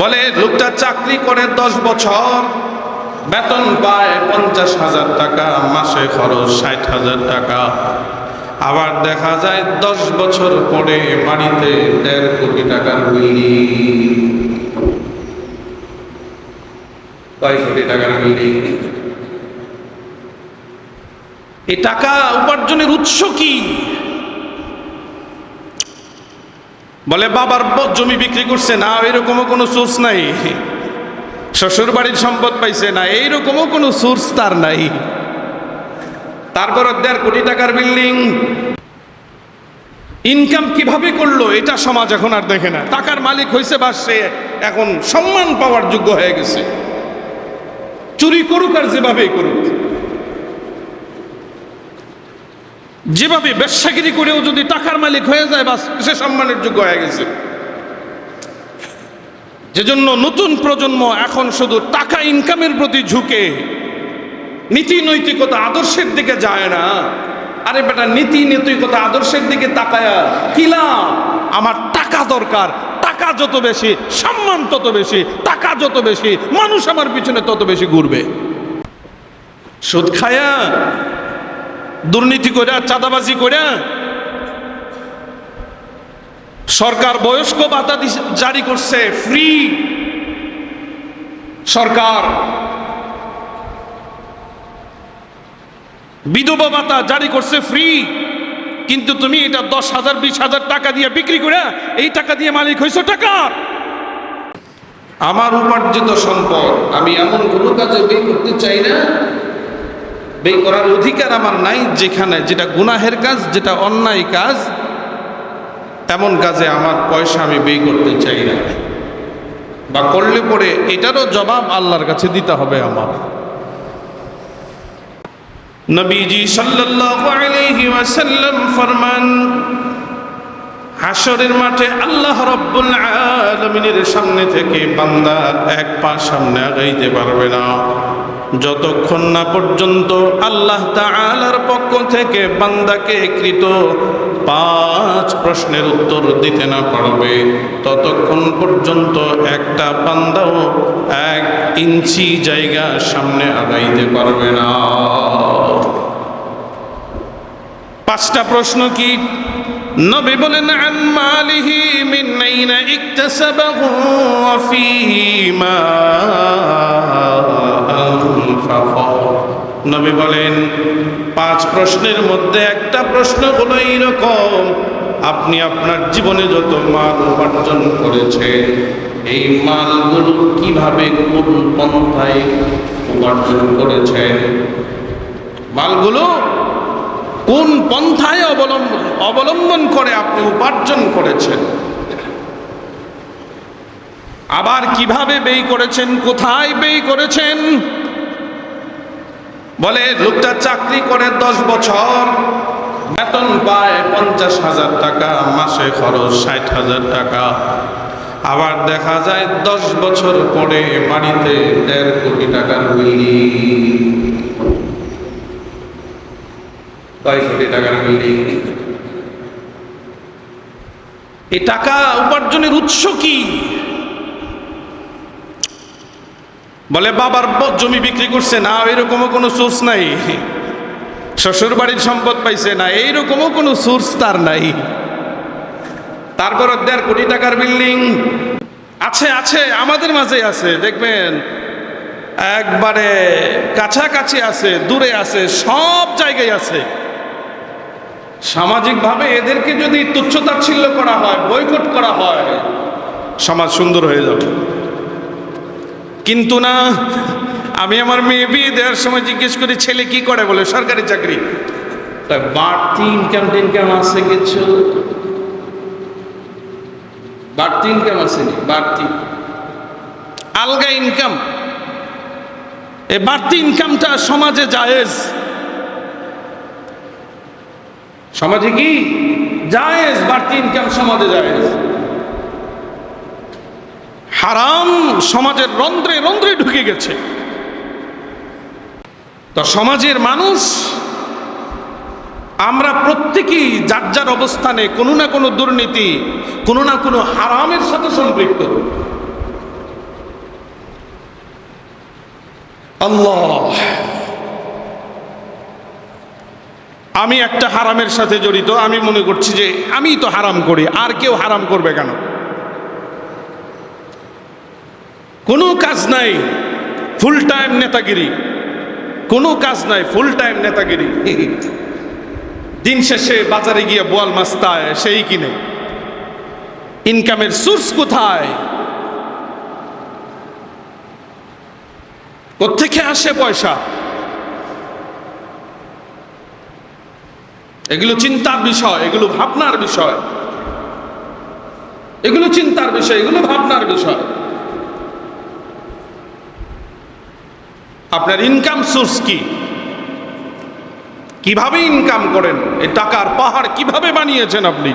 বলে, লোকটা চাকরি করে দশ বছর, বেতন পায় পঞ্চাশ হাজার টাকা, মাসে খরচ ষাট হাজার টাকা। আবার দেখা যায় দশ বছর পরে বাড়িতে দেড় কোটি টাকার বিল্ডিং কয় কোটি টাকার বিল্ডিং এই টাকা উপার্জনের উৎস কি? বলে, বাবার জমি বিক্রি করছে না, এরকমও কোনো সোর্স নাই। শ্বশুর বাড়ির সম্পদ পাইছে না, এইরকমও কোনো সোর্স তার নাই। তারপর দেড় কোটি টাকার বিল্ডিং। ইনকাম কীভাবে করল, এটা সমাজ এখন আর দেখে না। টাকার মালিক হয়েছে বা সে, এখন সম্মান পাওয়ার যোগ্য হয়ে গেছে। চুরি করুক আর যেভাবেই করুক। যেভাবে ব্যবসাগিরি করেও যদি টাকার মালিক হয়ে যায় বা সে সম্মানের যোগ্য হয়ে গেছে। যেজন্য নতুন প্রজন্ম এখন শুধু টাকা ইনকামের প্রতি ঝুঁকে, নীতি নৈতিকতা আদর্শের দিকে যায় না। আরে বেটা, নীতি নৈতিকতা আদর্শের দিকে তাকায়া কি আমার টাকা দরকার, টাকা যত বেশি, সম্মান তত বেশি, টাকা যত বেশি, মানুষ আমার পিছনে তত বেশি ঘুরবে। সুদ খায়া দুর্নীতি করে চাঁদাবাজি করে সরকার বয়স্ক ভাতা জারি করছে ফ্রি সরকার বিধবা ভাতা জারি করছে ফ্রি কিন্তু তুমি এটা দশ হাজার, বিশ হাজার টাকা দিয়ে বিক্রি করে এই টাকা দিয়ে মালিক হয়েছো টাকা আমার উপার্জিত সম্পদ, আমি এমন কোনো কাজে ব্যয় করতে চাই না ব্যয় করার অধিকার আমার নাই যেখানে, যেটা গুনাহের কাজ, যেটা অন্যায় কাজ এমন কাজে আমার পয়সা আমি ব্যয় করতে চাই না। বা করলে পরে এটারও জবাব আল্লাহর কাছে দিতে হবে আমার। নবীজি সাল্লাল্লাহু আলাইহি ওয়াসাল্লাম ফরমান হাসরের মাঠে আল্লাহ রব্বুল আলামিনের সামনে থেকে বান্দা এক পা সামনে আগাইতে পারবে না। যতক্ষণ না পর্যন্ত আল্লাহ তাআলার পক্ষ থেকে বান্দাকে কৃত পাঁচ প্রশ্নের উত্তর দিতে না পারবে, ততক্ষণ পর্যন্ত একটা বান্দাও এক ইঞ্চি জায়গা সামনে আগাইতে পারবে না। পাঁচটা প্রশ্ন কি? নবী বলেন, আন মালিহি মিন ইকতাসাবাহু ওয়া নবী বলেন, পাঁচ প্রশ্নের মধ্যে একটা প্রশ্ন হলো এইরকম, আপনি আপনার জীবনে যত মাল উপার্জন করেছেন, এই মালগুলো কীভাবে কোন পন্থায় উপার্জন করেছেন? মালগুলো কোন পন্থায় অবলম্বন অবলম্বন করে আপনি উপার্জন করেছেন? আবার কীভাবে ব্যয় করেছেন, কোথায় ব্যয় করেছেন? বলে, লোকটা চাকরি করে দশ বছর, বেতন পায় পঞ্চাশ হাজার টাকা, মাসে খরচ ষাট হাজার টাকা। আবার দেখা যায় দশ বছর পরে বাড়িতে দেড় কোটি টাকার বিল্ডিং কয় কোটি টাকার টাকা উপার্জনের উৎস কি? বলে, বাবার জমি বিক্রি করছে না, এরকমও কোনো সোর্স নাই। শ্বশুর বাড়ির সম্পদ পাইছে না, এইরকমও কোনো সোর্স তার নাই। তারপর দেড় কোটি টাকার বিল্ডিং আছে আছে, আমাদের মাঝে আছে, দেখবেন। একবারে কাছাকাছি আছে, দূরে আছে, সব জায়গায় আছে। সামাজিকভাবে এদেরকে যদি তুচ্ছতাচ্ছিল্য করা হয় বয়কট করা হয়, সমাজ সুন্দর হয়ে যাবে। কিন্তু না, আমি আমার মেয়ে বিয়ে দেওয়ার সময় জিজ্ঞেস করি, ছেলে কি করে? বলে, সরকারি চাকরি। তা বাড়তি ইনকাম টিনকাম আছে কিছু? বাড়তি ইনকাম আছে বাড়তি। আলগা ইনকাম এই বাড়তি ইনকামটা সমাজে জায়েজ। সমাজে কি? জায়েজ। বাড়তি ইনকাম সমাজে জায়েজ। হারাম সমাজের রন্ধ্রে রন্ধ্রে ঢুকে গেছে। তো সমাজের মানুষ, আমরা প্রত্যেকেই যার যার অবস্থানে কোনো না কোনো দুর্নীতি, কোনো না কোনো হারামের সাথে সম্পৃক্ত। আল্লাহ, আমি একটা হারামের সাথে জড়িত, আমি মনে করছি যে আমি তো হারাম করি, আর কেউ হারাম করবে কেন? কোনো কাজ নাই ফুল টাইম নেতাগিরি। কোনো কাজ নাই ফুল টাইম নেতাগিরি। দিন শেষে বাজারে গিয়ে বোয়াল মাস্তায় সেই কিনে। ইনকামের সোর্স কোথায়? কোথেকে আসে পয়সা? এগুলো চিন্তার বিষয়, এগুলো ভাবনার বিষয়। এগুলো চিন্তার বিষয়, এগুলো ভাবনার বিষয়। আপনার ইনকাম সোর্স কি? কীভাবে ইনকাম করেন? এই টাকার পাহাড় কীভাবে বানিয়েছেন আপনি?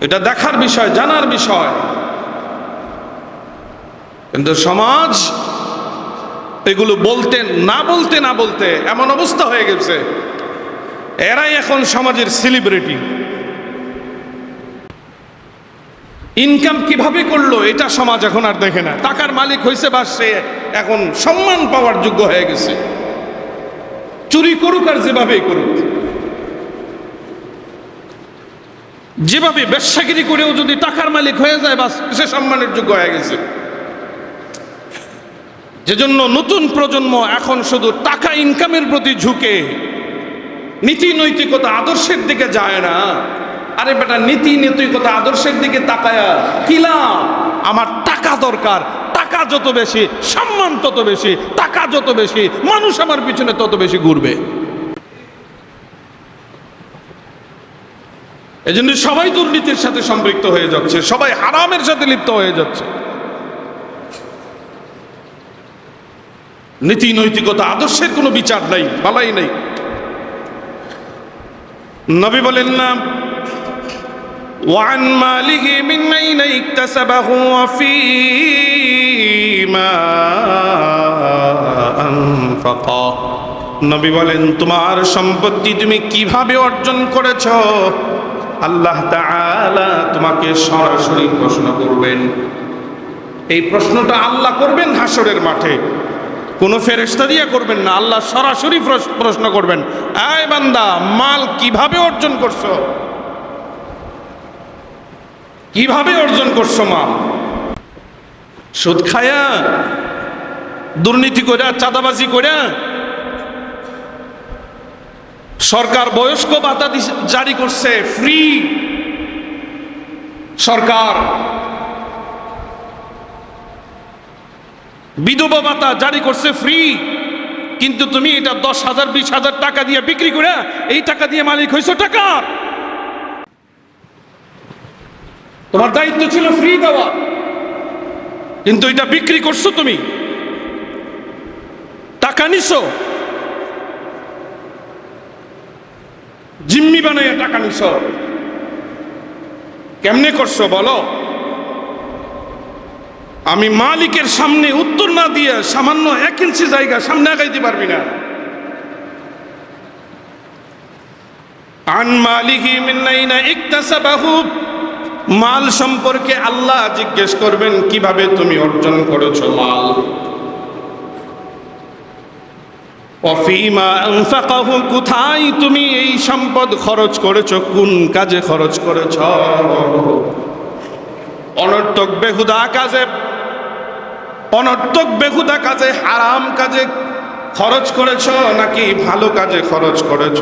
এটা দেখার বিষয়, জানার বিষয়। কিন্তু সমাজ এগুলো বলতে, না বলতে না বলতে এমন অবস্থা হয়ে গেছে। এরাই এখন সমাজের সেলিব্রিটি ইনকাম কীভাবে করল, এটা সমাজ এখন আর দেখে না। টাকার মালিক হয়েছে বা সে। এখন সম্মান পাওয়ার যোগ্য হয়ে গেছে। চুরি করুক আর যেভাবেই করুক। যেভাবে ব্যবসাগিরি করেও যদি টাকার মালিক হয়ে যায় বা সে সম্মানের যোগ্য হয়ে গেছে। যেজন্য নতুন প্রজন্ম এখন শুধু টাকা ইনকামের প্রতি ঝুঁকে। নীতি নৈতিকতা আদর্শের দিকে যায় না। আরে বেটা, নীতি নৈতিকতা আদর্শের দিকে তাকায়া কি লাভ? আমার টাকা দরকার যত বেশি, সম্মান তত বেশি, টাকা যত বেশি, মানুষ আমার পিছনে তত বেশি ঘুরবে। এই জন্য সবাই দুর্নীতির সাথে সম্পৃক্ত হয়ে যাচ্ছে, সবাই হারামের সাথে লিপ্ত হয়ে যাচ্ছে। নীতি নৈতিকতা, আদর্শের কোনো বিচার নাই, বালাই নাই। নবী বলেন না وعن ماله من أين اكتسبه وفيما أنفقه নবী বলেন তোমার সম্পত্তি তুমি কিভাবে অর্জন করেছ আল্লাহ তাআলা তোমাকে সরাসরি প্রশ্ন করবেন এই প্রশ্নটা আল্লাহ করবেন হাসরের মাঠে কোনো ফেরেস্তা দিয়ে করবেন না আল্লাহ সরাসরি প্রশ- প্রশ্ন করবেন আয় বান্দা মাল কিভাবে অর্জন করছো কীভাবে অর্জন করছ মাল সুদ খায়া, দুর্নীতি করে চাঁদাবাজি করে সরকার বয়স্ক ভাতা জারি করছে ফ্রি সরকার, বিধবা ভাতা জারি করছে ফ্রি কিন্তু তুমি এটা দশ হাজার, বিশ হাজার টাকা দিয়ে বিক্রি করে এই টাকা দিয়ে মালিক হয়েছো টাকার। তোমার দায়িত্ব ছিল ফ্রি দেওয়া। কিন্তু এটা বিক্রি করছ তুমি। টাকা নিছো। জিম্মি বানাইয়া টাকা নিছো। কেমনে করছ বলো? আমি মালিকের সামনে উত্তর না দিয়ে সামান্য এক ইঞ্চি জায়গা সামনে আগাইতে পারবি না। আন মালিহি মিন্নাইনা ইকতাসাবাহু। মাল সম্পর্কে আল্লাহ জিজ্ঞেস করবেন, কীভাবে তুমি অর্জন করেছ মাল? কোথায় তুমি এই সম্পদ খরচ করেছ? কোন কাজে খরচ করেছ? অনর্থক বেহুদা কাজে, অনর্থক বেহুদা কাজে, হারাম কাজে খরচ করেছ নাকি ভালো কাজে খরচ করেছ?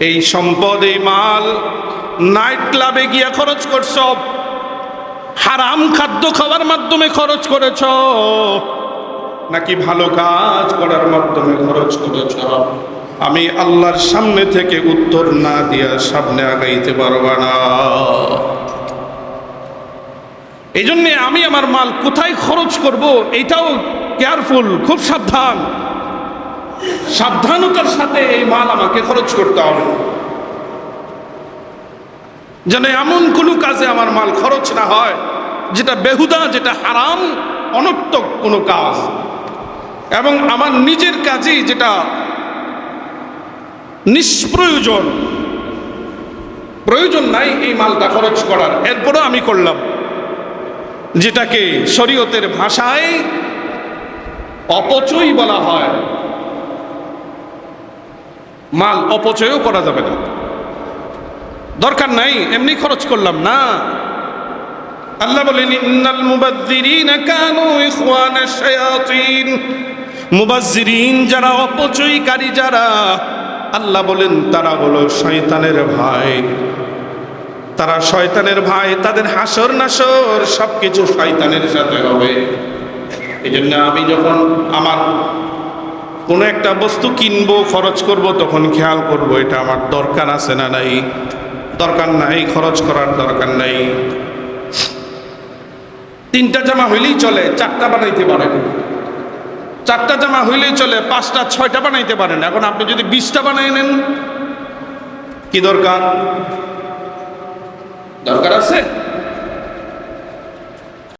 এই সম্পদ, এই মাল নাইট ক্লাবে গিয়ে খরচ করছ। হারাম খাদ্য খাওয়ার মাধ্যমে খরচ করেছ। নাকি ভালো কাজ করার মাধ্যমে খরচ করেছ? আমি আল্লাহর সামনে থেকে উত্তর না দিয়া সামনে আগাইতে পারবা না। এই জন্যে আমি আমার মাল কোথায় খরচ করব? এটাও কেয়ারফুল খুব সাবধান। সাবধানতার সাথে এই মাল আমাকে খরচ করতে হবে। যেন এমন কোনো কাজে আমার মাল খরচ না হয়, যেটা বেহুদা, যেটা হারাম, অনর্থক কোনো কাজ। এবং আমার নিজের কাজেই যেটা নিষ্প্রয়োজন, প্রয়োজন নাই এই মালটা খরচ করার। এরপরও আমি করলাম। যেটাকে শরীয়তের ভাষায় অপচয় বলা হয়। মাল অপচয়ও করা যাবে না। দরকার নাই, এমনি খরচ করলাম না। আল্লাহ বলেন, ইন্নাল কানু যারা অপচয়কারী যারা, আল্লাহ বলেন, তারা হলো শয়তানের ভাই। তারা শয়তানের ভাই, তাদের হাসর নাসর সবকিছু শয়তানের সাথে হবে। এই জন্য আমি যখন আমার কোনো একটা বস্তু কিনবো, খরচ করব, তখন খেয়াল করব, এটা আমার দরকার আছে না নাই? দরকার নাই, খরচ করার দরকার নাই। তিনটা জামা হইলেই চলে, চারটা বানাইতে পারেন। চারটা জামা হইলেই চলে, পাঁচটা, ছয়টা বানাইতে পারেন। এখন আপনি যদি বিশটা বানাই নেন, কি দরকার? দরকার আছে?